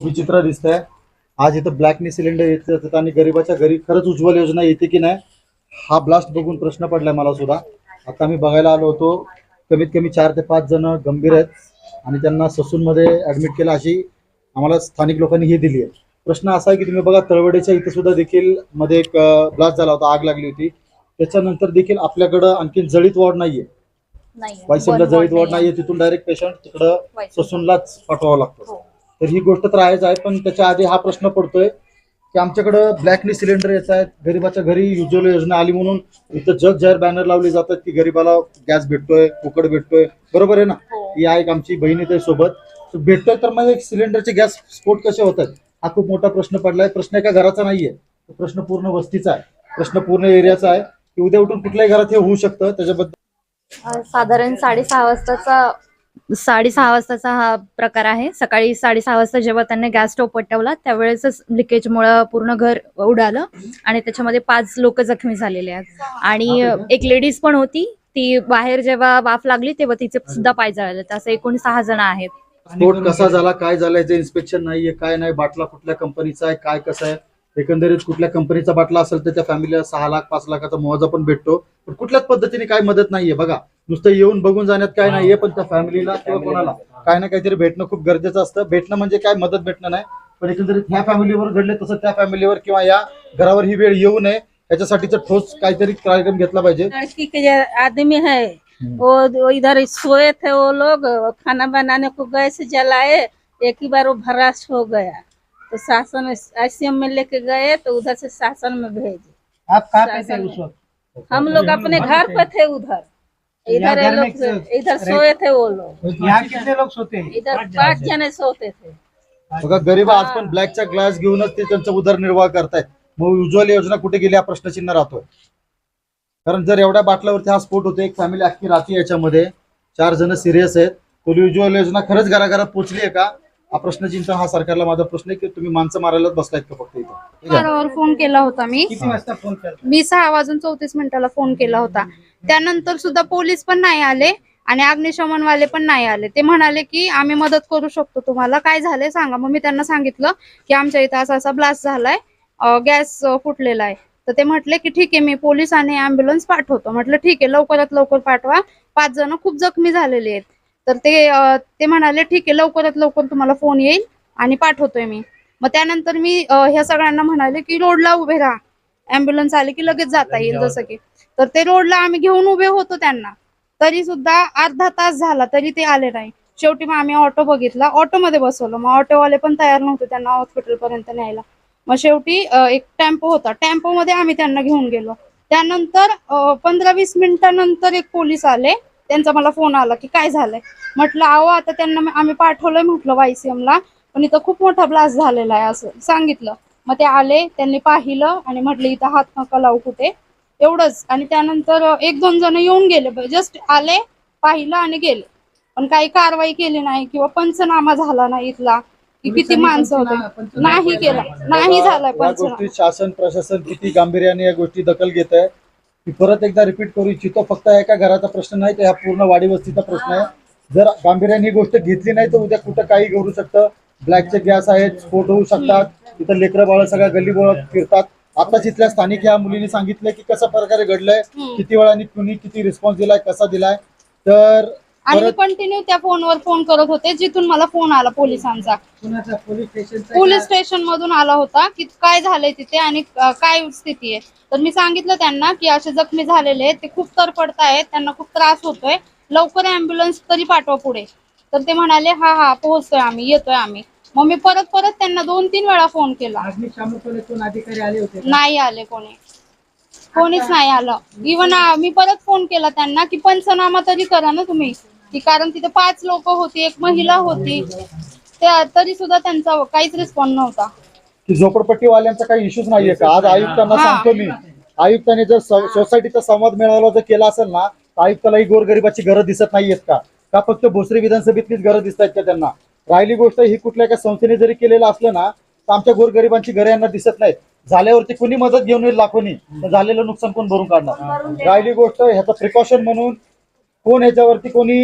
विचित्र दिसतंय. आज इथं ब्लॅकनी सिलेंडर येत आणि गरीबाच्या घरी खरंच उज्ज्वल योजना येते की नाही हा ब्लास्ट बघून प्रश्न पडलाय मला सुद्धा. आता मी बघायला आलो होतो कमीत कमी चार ते पाच जण गंभीर आहेत आणि त्यांना ससूनमध्ये ऍडमिट केलं अशी आम्हाला स्थानिक लोकांनी ही दिली आहे प्रश्न असा आहे की तुम्ही बघा तळवडेच्या इथं सुद्धा देखील मध्ये एक ब्लास्ट झाला होता आग लागली होती. त्याच्यानंतर देखील आपल्याकडं आणखी जळीत वॉर्ड नाहीये. वन जळीत वॉर्ड नाहीये तिथून डायरेक्ट पेशंट तिकडं. ससूनलाच पाठवावं लागतं. हो. तर ही गोष्ट तर आहेच आहे पण त्याच्या आधी हा प्रश्न पडतोय की आमच्याकडं ब्लॅकनी सिलेंडर येत आहेत गरीबाच्या घरी उज्ज्वल योजना आली म्हणून इथं जग जाहीर बॅनर लावले जातात की गरीबाला गॅस भेटतोय फुकट भेटतोय. बरोबर आहे ना? हो. ही आहे आमची बहीण येते सोबत भेटतोय तर मग एक सिलेंडरचे गॅस स्फोट कसे होतात? हा खूप मोठा प्रश्न पडलाय. प्रश्न एका घराचा नाहीये. तो प्रश्न पूर्ण वस्तीचा आहे. प्रश्न पूर्ण एरियाचा आहे. की उद्या उठून कुठल्याही घरात हे होऊ शकतं. त्याच्याबद्दल साधारण साडेसहा वाजताचा साडेसहा वाजताचा हा प्रकार आहे. सकाळी साडेसहा वाजता जेव्हा त्यांनी गॅस स्टोव पेटवला त्यावेळेसच लिकेजमुळे पूर्ण घर उडालं आणि त्याच्यामध्ये पाच लोक जखमी झालेले आहेत. आणि एक लेडीज पण होती ती बाहेर जेव्हा वाफ लागली तेव्हा तिचे सुद्धा पाय जळाले असं एकूण सहा जण आहेत. स्फोट कसा झाला काय झालाय? ते इन्स्पेक्शन नाहीये काय नाही? बाटला कुठल्या कंपनीचा आहे? काय कसं आहे? एकंदरीत कुठल्या कंपनीचा बाटला असेल तर त्या फॅमिलीला सहा लाख पाच लाखाचा मुआवजा पण भेटतो. पण कुठल्याच पद्धतीने काय मदत नाहीये बघा. नुसतं येऊन बघून जाण्यात काय नाहीये पण त्या फॅमिलीला किंवा कोणाला. काय ना काहीतरी भेटणं खूप गरजेचं असतं. भेटणं म्हणजे काय? मदत भेटणं नाही. पण एकंदरीत ह्या फॅमिलीवर घडले तसं त्या फॅमिलीवर किंवा या घरावर ही वेळ येऊ नये. याच्यासाठीचं ठोस काहीतरी कार्यक्रम घेतला पाहिजे. लड़की के जो आदमी है वो वो इधर सोए थे वो लोग. खाना बनाने को गैस जलाए. एक ही बार वो भराश हो गया. तो शासन आईसीएम में लेके गए तो उधर से शासन में भेजे। आप कहाँ पे थे उस वक्त? हम लोग अपने घर पे थे उधर। इधर ये लोग इधर सोए थे वो लोग। यहाँ कितने लोग सोते हैं? इधर पांच जने। सोते थे। बघा गरीब आज पण ब्लॅकचा ग्लास घेऊनच ते त्यांचा उदरनिर्वाह करतायत. मग उज्ज्वल योजना कुठे गेली हा प्रश्नचिन्ह राहतोय. कारण जर एवढ्या बाटल्यावरती हा स्फोट होतो एक फॅमिली अख्खी राहते याच्यामध्ये. चार जण सिरियस आहेत. तर उज्ज्वल योजना खरंच घराघरात पोहोचली आहे का? हा प्रश्नचिन्ह हा सरकारला माझा प्रश्न आहे की तुम्ही माणसं मारायलाच बसलायत का फक्त इथं? ठीक आहे? वर फोन केला होता मी. किती वाजता फोन करता? मी सहा वाजून चौतीस मिनिटाला फोन केला होता. त्यानंतर सुद्धा पोलीस पण नाही आले आणि अग्निशमनवाले पण नाही आले. ते म्हणाले की आम्ही मदत करू शकतो तुम्हाला. काय झालंय सांगा. मग मी त्यांना सांगितलं की आमच्या इथं असा असा ब्लास्ट झालाय. गॅस फुटलेला आहे. तर ते म्हटले की ठीक आहे मी पोलीस आणि अँब्युलन्स पाठवतो. म्हटलं ठीक आहे लवकरात लवकर पाठवा. पाच जण खूप जखमी झालेले आहेत. तर ते ते म्हणाले ठीक आहे लवकरात लवकर तुम्हाला फोन येईल आणि पाठवतोय मी. मग त्यानंतर मी ह्या सगळ्यांना म्हणाले की रोडला उभे राहा. अँब्युलन्स आली की लगेच जाता येईल जसं की. तर ते रोडला आम्ही घेऊन उभे होतो त्यांना. तरी सुद्धा अर्धा तास झाला तरी ते आले नाही. शेवटी मग आम्ही ऑटो बघितला. ऑटो मध्ये बसवलं. मग ऑटोवाले पण तयार नव्हते त्यांना हॉस्पिटल पर्यंत न्यायला. मग शेवटी एक टेम्पो होता. टेम्पो मध्ये आम्ही त्यांना घेऊन गेलो. त्यानंतर पंधरा वीस मिनिटानंतर एक पोलीस आले. त्यांचा मला फोन आला की काय झालंय? म्हटलं अहो आता त्यांना आम्ही पाठवलंय म्हटलं YCM ला. पण इथं खूप मोठा ब्लास्ट झालेला आहे असं सांगितलं. मग ते आले त्यांनी पाहिलं आणि म्हटलं इथं हात नका लावू कुठे. एवढंच. आणि त्यानंतर एक दोन जण येऊन गेले. जस्ट आले पाहिलं आणि गेले. पण काही कारवाई केली नाही किंवा पंचनामा झाला नाही इथला की किती माणसं होते. नाही केला नाही. झालाय पंचनामा. शासन प्रशासन किती गांभीर्याने या गोष्टी दखल घेत आहे. मी परत एकदा रिपीट करू इच्छितो फक्त एका घराचा प्रश्न नाही तर ह्या पूर्ण वाडी वस्तीचा प्रश्न आहे. जर गांभीर्याने ही गोष्ट घेतली नाही तर उद्या कुठं काही घडू शकतं. ब्लॅकचे गॅस आहेत स्फोट होऊ शकतात. तिथं लेकरं बाळ सगळ्या गल्ली बोळात फिरतात. आताच इथल्या स्थानिक या मुलीने सांगितलं की कशा प्रकारे घडलंय किती वेळाने कुणी किती रिस्पॉन्स दिलाय कसा दिलाय. तर आणि मी कंटिन्यू त्या फोनवर फोन करत होते जिथून मला फोन आला पोलिसांचा. पोलीस स्टेशन पोलीस स्टेशन मधून आला होता की काय झालंय तिथे आणि काय स्थिती आहे. तर मी सांगितलं त्यांना की असे जखमी झालेले आहेत ते खूप तरपडत आहेत त्यांना खूप त्रास होतोय. लवकर अँब्युलन्स तरी पाठवा पुढे. तर ते म्हणाले हा हा पोहोचतोय आम्ही येतोय आम्ही. मग मी परत परत त्यांना दोन तीन वेळा फोन केला. अधिकारी आले होते? नाही आले कोणी. कोणीच नाही आलं. इवन मी परत फोन केला त्यांना की पंचनामा तरी करा ना तुम्ही. की कारण तिथे पाच लोक होती एक महिला होती. त्या तरी सुद्धा त्यांचा काहीच रिस्पॉन्स नव्हता. की झोपडपट्टीवाल्यांचा काही इश्यूज नाहीये का? आज आयुक्तांना हा. सांगतो मी. आयुक्तांनी जर स- सोसायटीचा संवाद मेळावा जर केला असेल ना तर आयुक्ताला ही गोरगरिबाची घरं दिसत नाहीयेत का? का फक्त भोसरी विधानसभेतलीच घरं दिसत आहेत का त्यांना? राहिली गोष्ट ही कुठल्या एका संस्थेने जरी केलेलं असलं ना तर आमच्या गोरगरिबांची घरं यांना दिसत नाहीत. झाल्यावरती कुणी मदत घेऊन येईल लाखोनी? झालेलं नुकसान कोण भरून काढणार? राहिली गोष्ट ह्याचं प्रिकॉशन म्हणून कोण ह्याच्यावरती कोणी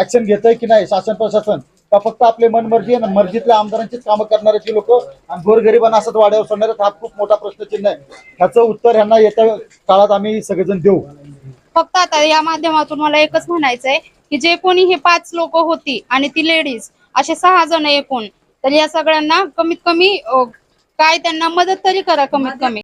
ऍक्शन घेत आहे की नाही शासन प्रशासन? का फक्त आपले मनमर्जी आणि मर्जीतल्या आमदारांचीच कामं करणारे लोक? आणि गोरगरिबांना असंच वाड्यावर सोडणार हा खूप मोठा प्रश्नचिन्ह आहे. ह्याचं उत्तर ह्यांना येत्या काळात आम्ही सगळेजण देऊ. फक्त आता या माध्यमातून मला एकच म्हणायचंय की जे कोणी हे पाच लोक होती आणि ती लेडीज असे सहा जण एकूण तर या सगळ्यांना कमीत कमी काय त्यांना मदत तरी करा कमीत कमी.